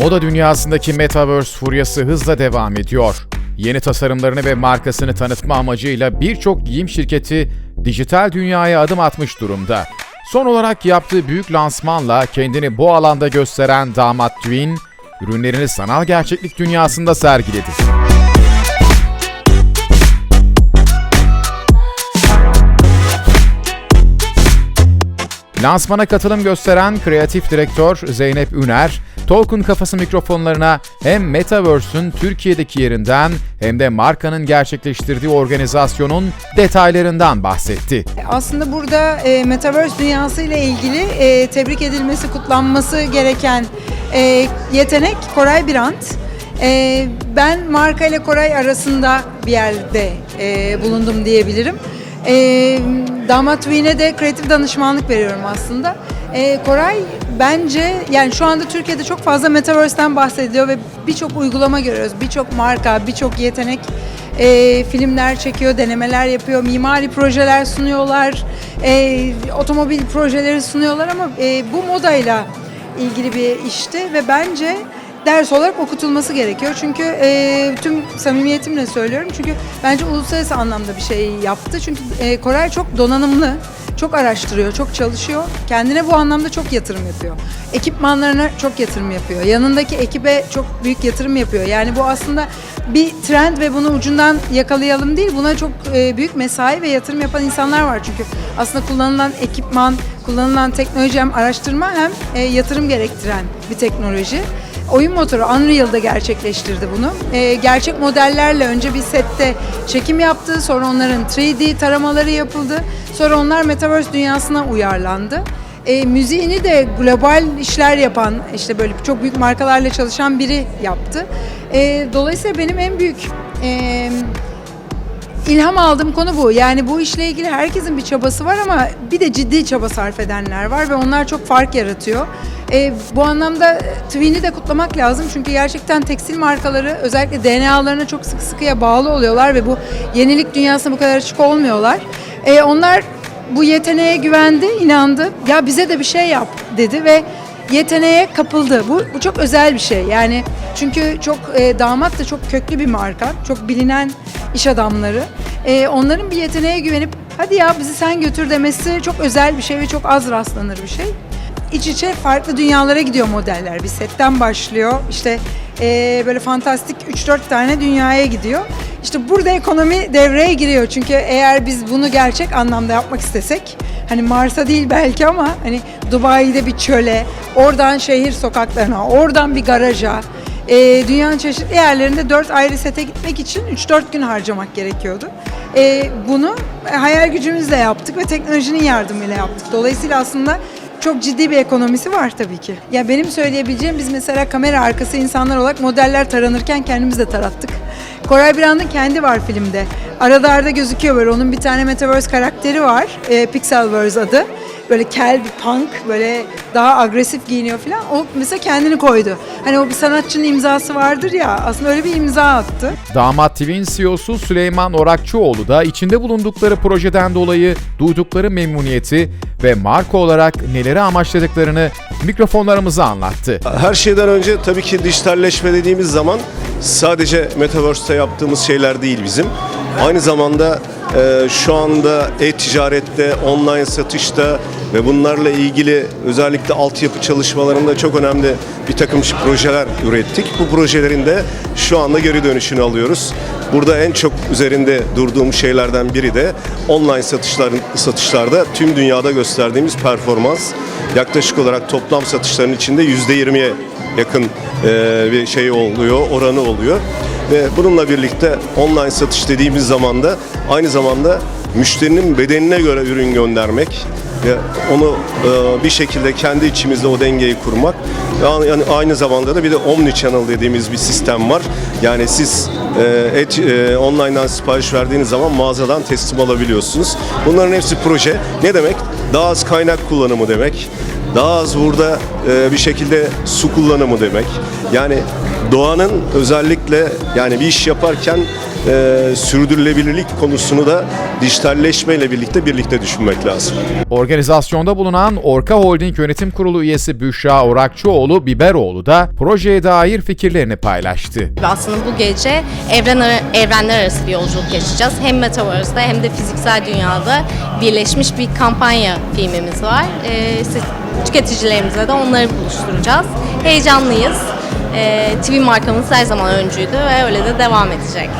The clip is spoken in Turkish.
Moda dünyasındaki Metaverse furyası hızla devam ediyor. Yeni tasarımlarını ve markasını tanıtma amacıyla birçok giyim şirketi dijital dünyaya adım atmış durumda. Son olarak yaptığı büyük lansmanla kendini bu alanda gösteren damat Twin, ürünlerini sanal gerçeklik dünyasında sergiledi. Lansmana katılım gösteren kreatif direktör Zeynep Üner, Tolkun Kafası mikrofonlarına hem Metaverse'ün Türkiye'deki yerinden hem de markanın gerçekleştirdiği organizasyonun detaylarından bahsetti. Aslında burada e, Metaverse dünyası ile ilgili e, tebrik edilmesi, kutlanması gereken e, yetenek Koray Birant. E, ben marka ile Koray arasında bir yerde e, bulundum diyebilirim. E, Damat Twin'e de kreatif danışmanlık veriyorum aslında. E, Koray bence yani şu anda Türkiye'de çok fazla Metaverse'den bahsediliyor ve birçok uygulama görüyoruz. Birçok marka, birçok yetenek e, filmler çekiyor, denemeler yapıyor, mimari projeler sunuyorlar, e, otomobil projeleri sunuyorlar ama e, bu modayla ilgili bir işti ve bence ders olarak okutulması gerekiyor. Çünkü e, tüm samimiyetimle söylüyorum çünkü bence uluslararası anlamda bir şey yaptı. Çünkü e, Koray çok donanımlı, çok araştırıyor, çok çalışıyor. Kendine bu anlamda çok yatırım yapıyor. Ekipmanlarına çok yatırım yapıyor. Yanındaki ekibe çok büyük yatırım yapıyor. Yani bu aslında bir trend ve bunu ucundan yakalayalım değil. Buna çok e, büyük mesai ve yatırım yapan insanlar var. Çünkü aslında kullanılan ekipman, kullanılan teknoloji hem araştırma hem e, yatırım gerektiren bir teknoloji. Oyun motoru Unreal'da gerçekleştirdi bunu. Ee, gerçek modellerle önce bir sette çekim yaptı, sonra onların 3D taramaları yapıldı, sonra onlar Metaverse dünyasına uyarlandı. Ee, müziğini de global işler yapan, işte böyle çok büyük markalarla çalışan biri yaptı. Ee, dolayısıyla benim en büyük e, İlham aldığım konu bu. Yani bu işle ilgili herkesin bir çabası var ama bir de ciddi çaba sarf edenler var ve onlar çok fark yaratıyor. E, bu anlamda Twin'i de kutlamak lazım çünkü gerçekten tekstil markaları özellikle DNA'larına çok sıkı sıkıya bağlı oluyorlar ve bu yenilik dünyasına bu kadar açık olmuyorlar. E, onlar bu yeteneğe güvendi, inandı. Ya bize de bir şey yap dedi ve yeteneğe kapıldı. Bu, bu çok özel bir şey. Yani çünkü çok e, damat da çok köklü bir marka. Çok bilinen iş adamları. E, onların bir yeteneğe güvenip hadi ya bizi sen götür demesi çok özel bir şey ve çok az rastlanır bir şey. İç içe farklı dünyalara gidiyor modeller. Bir setten başlıyor. İşte e, böyle fantastik 3-4 tane dünyaya gidiyor. İşte burada ekonomi devreye giriyor. Çünkü eğer biz bunu gerçek anlamda yapmak istesek hani Mars'a değil belki ama hani Dubai'de bir çöle, oradan şehir sokaklarına, oradan bir garaja, e, dünyanın çeşitli yerlerinde dört ayrı sete gitmek için 3-4 gün harcamak gerekiyordu. E, bunu hayal gücümüzle yaptık ve teknolojinin yardımıyla yaptık. Dolayısıyla aslında çok ciddi bir ekonomisi var tabii ki. Ya benim söyleyebileceğim biz mesela kamera arkası insanlar olarak modeller taranırken kendimiz de tarattık. Koray Birand'ın kendi var filmde. Arada arada gözüküyor böyle onun bir tane Metaverse karakteri var. E, Pixelverse adı. Böyle kel bir punk, böyle daha agresif giyiniyor falan. O mesela kendini koydu. Hani o bir sanatçının imzası vardır ya aslında öyle bir imza attı. Damat Twin CEO'su Süleyman Orakçıoğlu da içinde bulundukları projeden dolayı duydukları memnuniyeti ve marka olarak neleri amaçladıklarını mikrofonlarımıza anlattı. Her şeyden önce tabii ki dijitalleşme dediğimiz zaman sadece Metaverse'te yaptığımız şeyler değil bizim. Aynı zamanda e, şu anda e-ticarette, online satışta ve bunlarla ilgili özellikle altyapı çalışmalarında çok önemli bir takım projeler ürettik. Bu projelerin de şu anda geri dönüşünü alıyoruz. Burada en çok üzerinde durduğum şeylerden biri de online satışların satışlarda tüm dünyada gösterdiğimiz performans. Yaklaşık olarak toplam satışların içinde %20'ye yakın bir şey oluyor, oranı oluyor. Ve bununla birlikte online satış dediğimiz zaman da aynı zamanda müşterinin bedenine göre ürün göndermek ve onu e, bir şekilde kendi içimizde o dengeyi kurmak. Yani yani aynı zamanda da bir de omni channel dediğimiz bir sistem var. Yani siz e, et, e, online'dan sipariş verdiğiniz zaman mağazadan teslim alabiliyorsunuz. Bunların hepsi proje. Ne demek? Daha az kaynak kullanımı demek. Daha az burada e, bir şekilde su kullanımı demek. Yani doğanın özellikle yani bir iş yaparken e, sürdürülebilirlik konusunu da dijitalleşmeyle birlikte birlikte düşünmek lazım. Organizasyonda bulunan Orka Holding Yönetim Kurulu üyesi Büşra Orakçıoğlu Biberoğlu da projeye dair fikirlerini paylaştı. Aslında bu gece evren evrenler arası bir yolculuk yaşayacağız. Hem Metaverse'de hem de fiziksel dünyada birleşmiş bir kampanya filmimiz var. Siz- tüketicilerimize de onları buluşturacağız. Heyecanlıyız. Ee, TV markamız her zaman öncüydü ve öyle de devam edecek.